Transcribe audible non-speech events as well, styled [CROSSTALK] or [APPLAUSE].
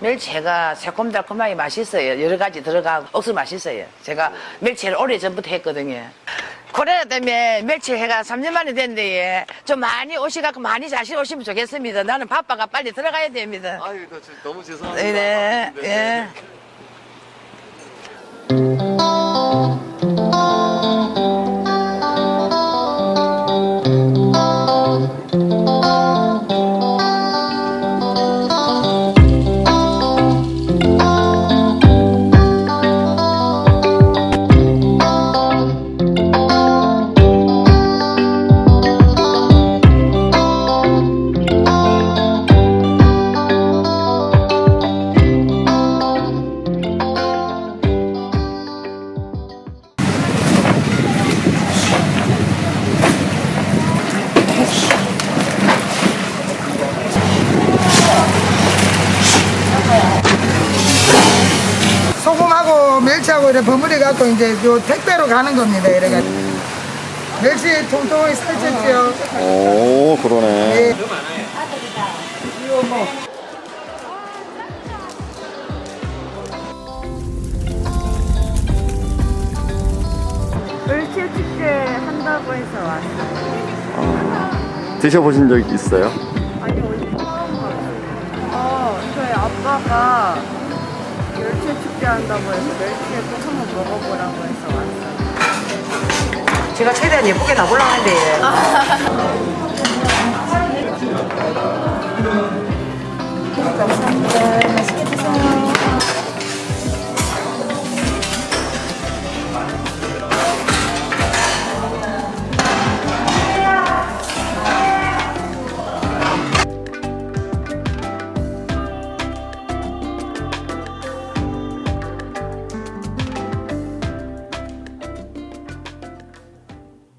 멸치회가 새콤달콤하게 맛있어요. 여러 가지 들어가고 억수 맛있어요. 제가 멸치회를 오래 전부터 했거든요. 코로나 때문에 멸치회가 3년 만에 됐는데 예. 좀 많이 오시갖고 많이 자신 오시면 좋겠습니다. 나는 바빠가 빨리 들어가야 됩니다. 아유, 너무 죄송합니다. 네, 네, 네. 예. 이렇게 버무려 갖고 이제 요 택배로 가는 겁니다. 이래가지고 멸치 통통하게 살쪘죠. 오, 그러네. 예. 멸치 축제 한다고 해서 왔어요. 드셔보신 적 있어요? 아니 어제 처음 봤어요. 어, 저희 아빠가 한다고 해서 멸치에 꼭 한번 먹어보라고 해서 왔어요. 제가 최대한 예쁘게 나보려고 하는데 [LAUGHS]